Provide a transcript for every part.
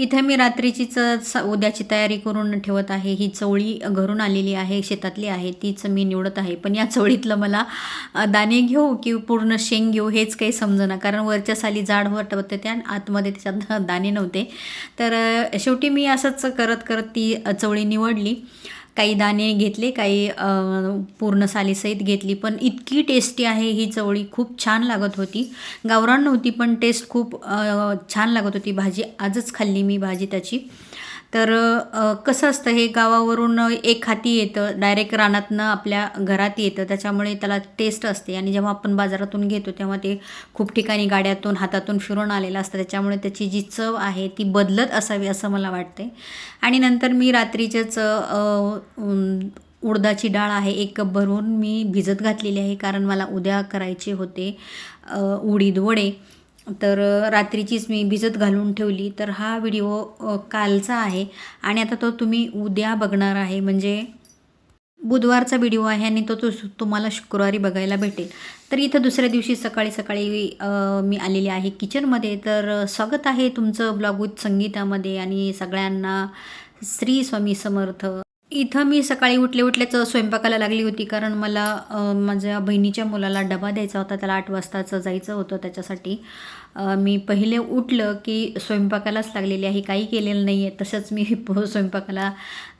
इथे मी रात्रीचीच उद्याची तयारी करून ठेवत आहे. ही चवळी घरून आलेली आहे शेतातली आहे. तीच मी निवडत आहे. पण या चवळीतलं मला दाणे घेऊ की पूर्ण शेंग घेऊ हेच काही समजेना. कारण वरच्या साली जाड वाटत त्या आणि आतमध्ये त्याच्यात दाणे नव्हते. तर शेवटी मी असंच करत करत ती चवळी निवडली. काही दाणे घेतले काही पूर्ण सालीसहित घेतली. पण इतकी टेस्टी आहे ही चवळी. खूप छान लागत होती. गावरान नव्हती पण टेस्ट खूप छान लागत होती. भाजी आजच खाल्ली मी भाजी त्याची. तर कसं असतं हे गावावरून एक हाती येतं डायरेक्ट रानातनं आपल्या घरात येतं त्याच्यामुळे त्याला टेस्ट असते. आणि जेव्हा आपण बाजारातून घेतो तेव्हा ते खूप ठिकाणी गाड्यातून हातातून फिरून आलेलं असतं. त्याच्यामुळे त्याची जी चव आहे ती बदलत असावी असं मला वाटते आणि नंतर मी रात्रीच्याच उडदाची डाळ आहे एक कप भरून मी भिजत घातलेली आहे कारण मला उद्या करायचे होते उडीद वडे. तर रात्रीचीच मी भिजत घालून ठेवली. तर हा व्हिडिओ कालचा आहे आणि आता तो तुम्ही उद्या बघणार आहे. म्हणजे बुधवारचा व्हिडिओ आहे आणि तो तो तुम्हाला शुक्रवारी बघायला भेटेल. तर इथं दुसऱ्या दिवशी सकाळी सकाळी मी आलेली आहे किचनमध्ये. तर स्वागत आहे तुमचं ब्लॉग विथ संगीतामध्ये आणि सगळ्यांना. श्री स्वामी समर्थ. इथं मी सकाळी उठले उठल्याच स्वयंपाकाला लागली होती कारण मला माझ्या बहिणीच्या मुलाला डबा द्यायचा होता. त्याला आठ वाजताचं जायचं होतं त्याच्यासाठी. मी पहिले उठलं की स्वयंपाकालाच लागलेली आहे काही केलेलं नाही आहे तसंच मी स्वयंपाकाला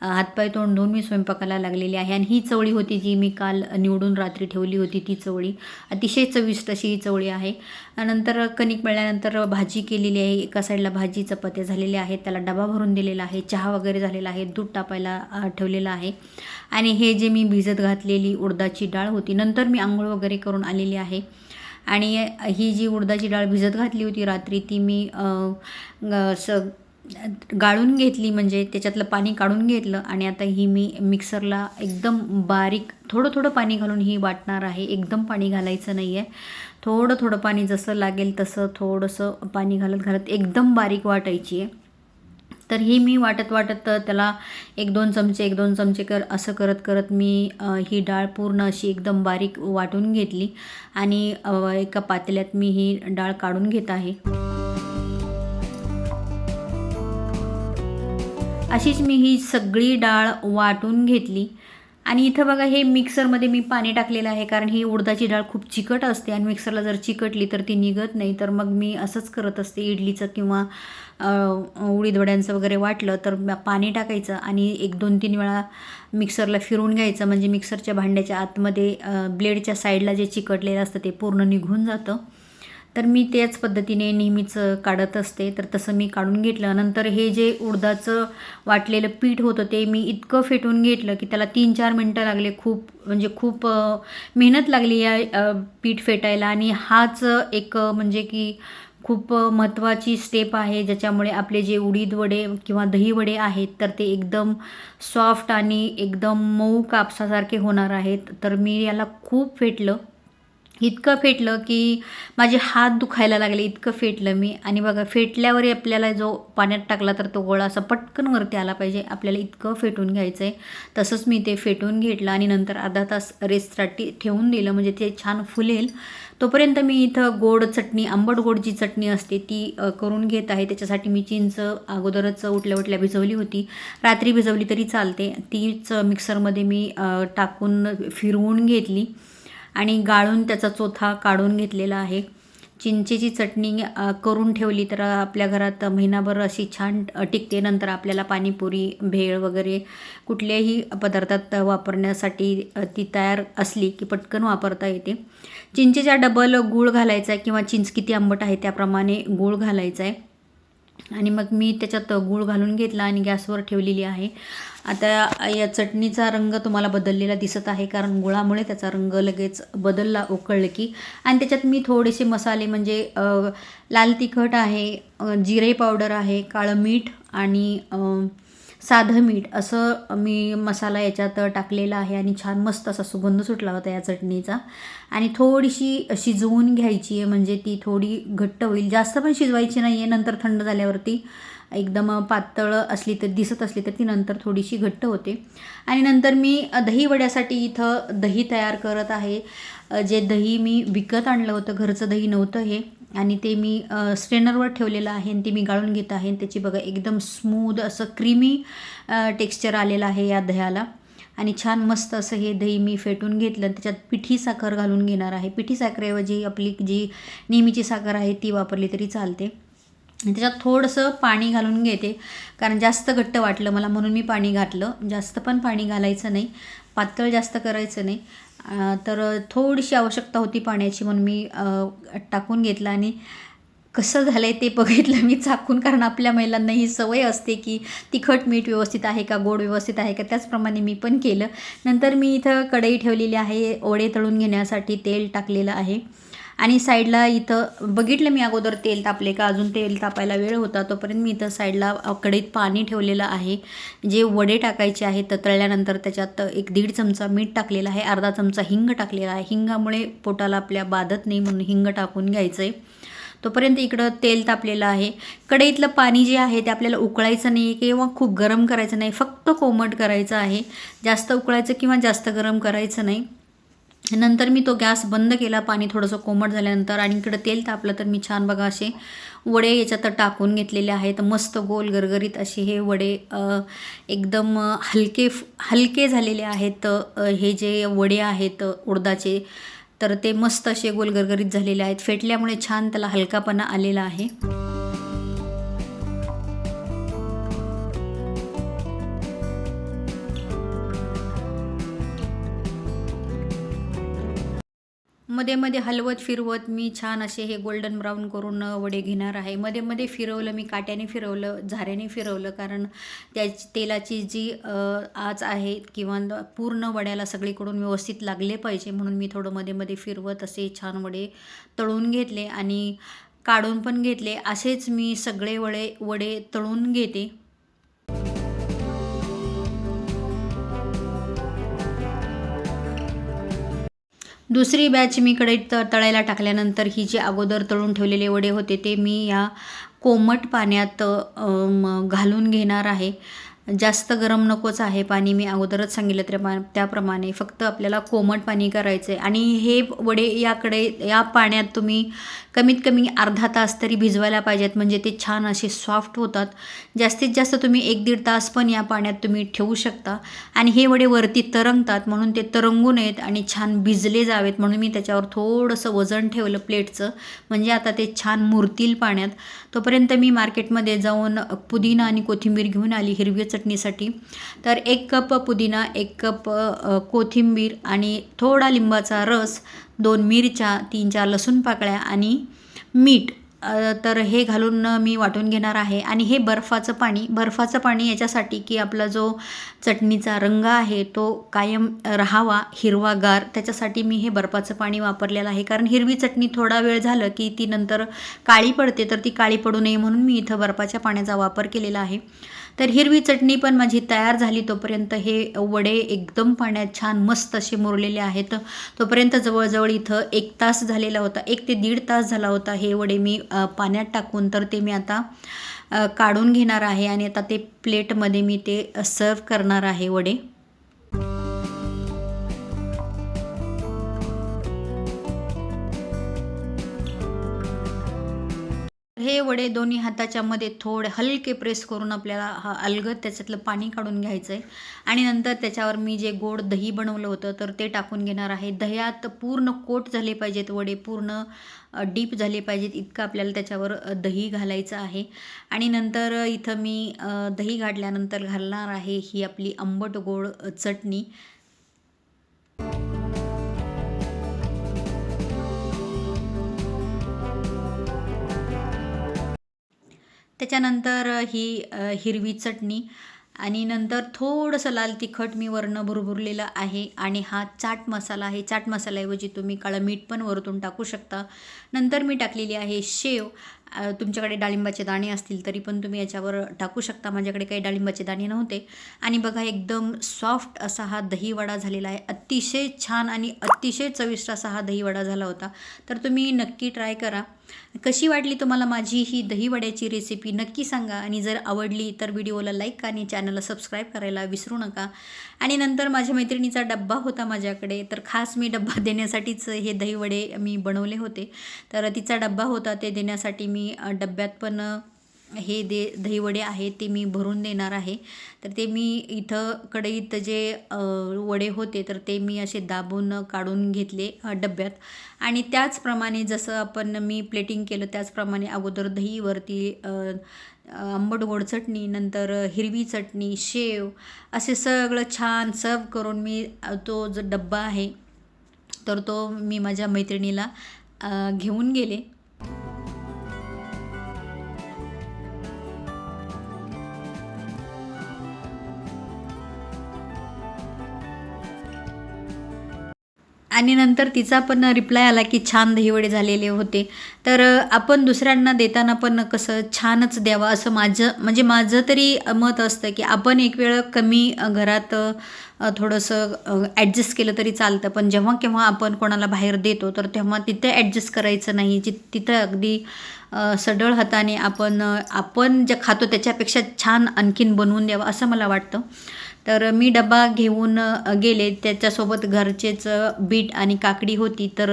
हातपाय तोंड धुवून मी स्वयंपाकाला लागलेली आहे. आणि ही चवळी होती जी मी काल निवडून रात्री ठेवली होती ती चवळी. अतिशय चविष्ट अशी ही चवळी आहे. नंतर कणिक मिळाल्यानंतर भाजी केलेली आहे. एका साईडला भाजी चपात्या झालेल्या आहेत. त्याला डबा भरून दिलेला आहे. चहा वगैरे झालेला आहे. दूध टापायला ठेवलेलं आहे. आणि हे जे मी भिजत घातलेली उडदाची डाळ होती. नंतर मी आंघोळ वगैरे करून आलेली आहे. आणि ही जी उडदाची डाळ भिजत घातली होती रात्री ती मी असं स गाळून घेतली म्हणजे त्याच्यातलं पाणी काढून घेतलं आणि आता ही मी मिक्सरला एकदम बारीक थोडं थोडं पाणी घालून ही वाटणार आहे. एकदम पाणी घालायचं नाही आहे थोडं थोडं पाणी जसं लागेल तसं थोडंसं पाणी घालत घालत एकदम बारीक वाटायची आहे. तर ही मी वाटत वाटत त्याला एक दोन चमचे एक दोन चमचे कर असं करत करत मी ही डाळ पूर्ण अशी एकदम बारीक वाटून घेतली आणि एका पातेल्यात मी ही डाळ काढून घेत आहे. अशीच मी ही सगळी डाळ वाटून घेतली. आणि इथं बघा हे मिक्सरमध्ये मी पाणी टाकलेलं आहे कारण ही उडदाची डाळ खूप चिकट असते आणि मिक्सरला जर चिकटली तर ती निघत नाही. तर मग मी असंच करत असते इडलीचं किंवा उडीदवड्यांचं उडीद वड्यांचं वगैरे वाटलं तर पाणी टाकायचं आणि एक दोन तीन वेळा मिक्सरला फिरून घ्यायचं. म्हणजे मिक्सरच्या भांड्याच्या आतमध्ये ब्लेडच्या साईडला जे चिकटलेलं असतं ते पूर्ण निघून जातं. तर मी त्याच पद्धतीने नेहमीच काढत असते. तर तसं मी काढून घेतलं. नंतर हे जे उडदाचं वाटलेलं पीठ होतं ते मी इतकं फेटून घेतलं की त्याला तीन चार मिनटं लागले. खूप म्हणजे खूप मेहनत लागली या पीठ फेटायला. आणि हाच एक म्हणजे की खूप महत्त्वाची स्टेप आहे. ज्याच्यामुळे आपले जे उडीद वडे किंवा दही वडे आहेत तर ते एकदम सॉफ्ट आणि एकदम मऊ कापसासारखे होणार आहेत. तर मी याला खूप फेटलं. इतकं फेटलं की माझे हात दुखायला लागले इतकं फेटलं मी. आणि बघा फेटल्यावरही आपल्याला जो पाण्यात टाकला तर तो गोळा असा पटकन वरती आला पाहिजे. आपल्याला इतकं फेटून घ्यायचं आहे तसंच मी ते फेटून घेतलं आणि नंतर अर्धा तास रेससाठी ठेवून दिलं. म्हणजे ते छान फुलेल. तोपर्यंत मी इथं गोड चटणी आंबट गोड जी चटणी असते ती करून घेत आहे. त्याच्यासाठी मी चिंच अगोदरच उठल्या उठल्या भिजवली होती. रात्री भिजवली तरी चालते. तीच मिक्सरमध्ये मी टाकून फिरवून घेतली. आणि गाळून त्याचा चोथा काढून घेतलेला आहे. चिंचेची चटणी करून ठेवली तर आपल्या घरात महिनाभर अशी छान टिकते. नंतर आपल्याला पाणीपुरी भेळ वगैरे कुठल्याही पदार्थात वापरण्यासाठी ती तयार असली की पटकन वापरता येते. चिंचेच्या डबल गूळ घालायचा आहे किंवा चिंच किती आंबट आहे त्याप्रमाणे गूळ घालायचा आहे. आणि मग मी त्याच्यात गूळ घालून घेतला आणि गॅसवर ठेवलेली आहे. आता या चटणीचा रंग तुम्हाला बदललेला दिसत आहे कारण गुळामुळे त्याचा रंग लगेच बदलला उकळलं की. आणि त्याच्यात मी थोडेसे मसाले म्हणजे लाल तिखट आहे जिरे पावडर आहे काळं मीठ आणि साधं मीठ असं मी मसाला याच्यात टाकलेला आहे आणि छान मस्त असा सुगंध सुटला होता या चटणीचा. आणि थोडीशी शिजवून घ्यायची आहे म्हणजे ती थोडी घट्ट होईल. जास्त पण शिजवायची नाही आहे नंतर थंड झाल्यावरती एकदम पातळ असली तर दिसत असली तर ती नंतर थोडीशी घट्ट होते. आणि नंतर मी दही वड्यासाठी इथं दही तयार करत आहे. जे दही मी विकत आणलं होतं घरचं दही नव्हतं हे. आणि ते मी स्ट्रेनरवर ठेवलेलं आहे आणि ते मी गाळून घेत आहे. आणि त्याची बघा एकदम स्मूद असं क्रीमी टेक्स्चर आलेलं आहे या दह्याला. आणि छान मस्त असं हे दही मी फेटून घेतलं त्याच्यात पिठी साखर घालून घेणार आहे. पिठी साखरेऐवजी आपली जी नेहमीची साखर आहे ती वापरली तरी चालते. आणि त्याच्यात थोडंसं पाणी घालून घेते कारण जास्त घट्ट वाटलं मला म्हणून मी पाणी घातलं. जास्त पण पाणी घालायचं नाही. पातळ जास्त करायचं नाही. तर थोडीशी आवश्यकता होती पाण्याची म्हणून मी टाकून घेतलं आणि कसं झालं आहे ते बघितलं मी चाकून. कारण आपल्या महिलांना ही सवय असते की तिखट मीठ व्यवस्थित आहे का गोड व्यवस्थित आहे का त्याचप्रमाणे मी पण केलं. नंतर मी इथं कढई ठेवलेली आहे ओढे तळून घेण्यासाठी तेल टाकलेलं आहे. आणि साईडला इथं बघितलं मी अगोदर तेल तापले का? अजून तेल तापायला वेळ होता तोपर्यंत मी इथं साईडला कढईत पाणी ठेवलेलं आहे. जे वडे टाकायचे आहेत ततळल्यानंतर त्याच्यात एक दीड चमचा मीठ टाकलेलं आहे अर्धा चमचा हिंग टाकलेला आहे. हिंगामुळे पोटाला आपल्या बाधत नाही म्हणून हिंग टाकून घ्यायचं आहे तोपर्यंत इकडं तेल तापलेलं आहे. कढईतलं पाणी जे आहे ते आपल्याला उकळायचं नाही किंवा खूप गरम करायचं नाही फक्त कोमट करायचं आहे. जास्त उकळायचं किंवा जास्त गरम करायचं नाही. नंतर मी तो गॅस बंद केला पाणी थोडंसं कोमट झाल्यानंतर आणि इकडं तेल तापलं तर मी छान बघा असे वडे याच्यात टाकून घेतलेले आहेत. मस्त गोल गरगरीत असे हे वडे एकदम हलके हलके झालेले आहेत. हे जे वडे आहेत उडदाचे तर ते मस्त असे गोल गरगरीत झालेले आहेत. फेटल्यामुळे छान त्याला हलकापणा आलेला आहे. मध्ये मध्ये हलवत फिरवत मी छान असे हे गोल्डन ब्राऊन करून वडे घेणार आहे. मध्ये मध्ये फिरवलं मी काट्याने फिरवलं झाऱ्याने फिरवलं कारण त्या तेलाची जी आज आच आहे किंवा पूर्ण वड्याला सगळीकडून व्यवस्थित लागले पाहिजे म्हणून मी थोडं मध्ये मध्ये फिरवत असे छान वडे तळून घेतले आणि काढून पण घेतले. असेच मी सगळे वडे वडे तळून घेते. दुसरी बॅच मी कढईत त तळायला टाकल्यानंतर ही जी अगोदर तळून ठेवलेले वडे होते ते मी या कोमट पाण्यात घालून घेणार आहे. जास्त गरम नकोच आहे पाणी मी अगोदरच सांगितलं त्या त्याप्रमाणे फक्त आपल्याला कोमट पाणी करायचं आहे आणि हे वडे याकडे या पाण्यात तुम्ही कमीत कमी अर्धा तास तरी भिजवायला पाहिजेत. म्हणजे ते छान असे सॉफ्ट होतात. जास्तीत जास्त तुम्ही एक दीड तास पण या पाण्यात तुम्ही ठेवू शकता. आणि हे वडे वरती तरंगतात. म्हणून ते तरंगू नयेत आणि छान भिजले जावेत. म्हणून मी त्याच्यावर थोडंसं वजन ठेवलं प्लेटचं. म्हणजे आता ते छान मुरतील पाण्यात. तोपर्यंत मी मार्केटमध्ये जाऊन पुदिना आणि कोथिंबीर घेऊन आली हिरवी चटणीसाठी. तर एक कप पुदिना एक कप कोथिंबीर आणि थोडा लिंबाचा रस दोन मिरच्या तीन चार लसूण पाकळ्या आणि मीठ तर हे घालून मी वाटून घेणार आहे. आणि हे बर्फाचं पाणी बर्फाचं पाणी याच्यासाठी की आपला जो चटणीचा रंग आहे तो कायम राहावा हिरवागार. त्याच्यासाठी मी हे बर्फाचं पाणी वापरलेलं आहे. कारण हिरवी चटणी थोडा वेळ झालं की ती नंतर काळी पडते तर ती काळी पडू नये म्हणून मी इथं बर्फाच्या पाण्याचा वापर केलेला आहे. तर हिरवी चटणी पण माझी तयार झाली तोपर्यंत हे वडे एकदम पाण्यात छान मस्त असे मुरलेले आहेत. तोपर्यंत जवळजवळ इथं एक तास झालेला होता. एक ते दीड तास झाला होता हे वडे मी पाण्यात टाकून. तर ते मी आता काढून घेणार आहे आणि आता ते प्लेटमध्ये मी ते सर्व करणार आहे वडे. हे वडे दोन्ही हाताच्या मध्ये थोडे हलके प्रेस करून आपल्याला हा अलगद त्याच्यातलं पाणी काढून घ्यायचं आहे आणि नंतर त्याच्यावर मी जे गोड दही बनवलं होतं तर ते टाकून घेणार आहे. दह्यात पूर्ण कोट झाले पाहिजेत वडे पूर्ण डीप झाले पाहिजेत. इतकं आपल्याला त्याच्यावर दही घालायचं आहे. आणि नंतर इथं मी दही घातल्यानंतर घालणार आहे ही आपली आंबट गोड चटणी. त्याच्यानंतर ही हिरवी चटणी आणि नंतर थोडंसं लाल तिखट मी वरनं भुरभुरलेलं आहे आणि हा चाट मसाला आहे. चाट मसाल्याऐवजी तुम्ही काळं मीठ पण वरतून टाकू शकता. नंतर मी टाकलेली आहे शेव. तुमच्याकडे डाळिंबाचे दाणे असतील तरी पण तुम्ही याच्यावर टाकू शकता. माझ्याकडे काही डाळिंबाचे दाणे नव्हते. आणि बघा एकदम सॉफ्ट असा हा दहीवडा झालेला आहे. अतिशय छान आणि अतिशय चविष्ट असा हा दहीवडा झाला होता. तर तुम्ही नक्की ट्राय करा. कशी वाटली तुम्हाला माझी ही दहीवड्याची रेसिपी नक्की सांगा. आणि जर आवडली तर व्हिडिओला लाईक आणि चॅनलला सबस्क्राईब करायला विसरू नका. आणि नंतर माझ्या मैत्रिणीचा डब्बा होता माझ्याकडे. तर खास मी डब्बा देण्यासाठीच हे दहीवडे मी बनवले होते. तर तिचा डब्बा होता ते देण्यासाठी मी मी डब्यात पण हे दे दहीवडे आहेत ते मी भरून देणार आहे. तर ते मी इथं कढईत जे वडे होते तर ते मी असे दाबून काढून घेतले डब्यात. आणि त्याचप्रमाणे जसं आपण मी प्लेटिंग केलं त्याचप्रमाणे अगोदर दहीवरती आंबट गोड चटणी नंतर हिरवी चटणी शेव असे सगळं छान सर्व करून मी तो जो डब्बा आहे तर तो मी माझ्या मैत्रिणीला घेऊन गेले. आणि नंतर तिचा पण रिप्लाय आला की छान दहीवडे झालेले होते. तर आपण दुसऱ्यांना देताना पण कसं छानच द्यावं असं माझं म्हणजे माझं तरी मत असतं की आपण एक वेळ कमी घरात थोडंसं ॲडजस्ट केलं तरी चालतं. पण जेव्हा केव्हा आपण कोणाला बाहेर देतो तर तेव्हा तिथे ॲडजस्ट करायचं नाही. जि तिथं अगदी सडळ सढळ हाताने आपण आपण जे खातो त्याच्यापेक्षा छान आणखीन बनवून द्यावं असं मला वाटतं. तर मी डबा घेऊन गेले. त्याच्यासोबत घरचेच बीट आणि काकडी होती. तर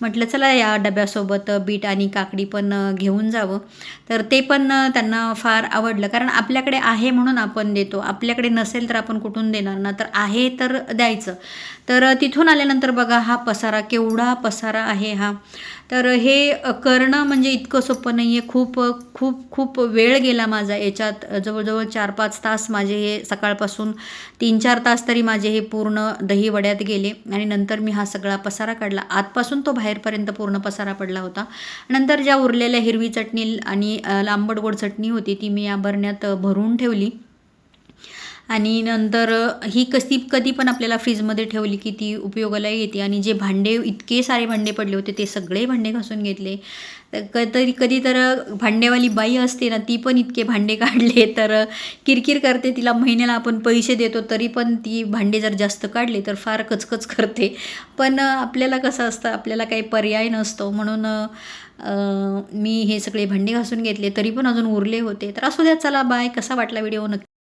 म्हटलं चला या डब्यासोबत बीट आणि काकडी पण घेऊन जावं. तर ते पण त्यांना फार आवडलं. कारण आपल्याकडे आहे म्हणून आपण देतो. आपल्याकडे नसेल तर आपण कुठून देणार ना? तर आहे तर द्यायचं. तर तिथून आल्यानंतर बघा हा पसारा केवढा पसारा आहे हा. तर हे करणं म्हणजे इतकं सोपं नाही आहे खूप खूप खूप वेळ गेला माझा याच्यात. जवळजवळ चार पाच तास माझे हे सकाळपासून तीन चार तास तरी माझे हे पूर्ण दही वड्यात गेले. आणि नंतर मी हा सगळा पसारा काढला. आतपासून तो बाहेरपर्यंत पूर्ण पसारा पडला होता. नंतर ज्या उरलेल्या हिरवी चटणी आणि लांबड लांबट गोड चटणी होती ती मी या भरण्यात भरून ठेवली. आणि नंतर ही कशी कधी पण आपल्याला फ्रीजमध्ये ठेवली की ती उपयोगाला येते. आणि जे भांडे इतके सारे भांडे पडले होते ते सगळे भांडे घासून घेतले. तर क तरी कधी तर भांडेवाली बाई असते ना ती पण इतके भांडे काढले तर किरकिर करते. तिला महिन्याला आपण पैसे देतो तरी पण ती भांडे जर जास्त काढले तर फार कचकच करते. पण आपल्याला कसं असतं आपल्याला काही पर्याय नसतो. म्हणून मी हे सगळे भांडे घासून घेतले तरी पण अजून उरले होते. तर असू द्या चला बाय कसा वाटला व्हिडिओ? नक्की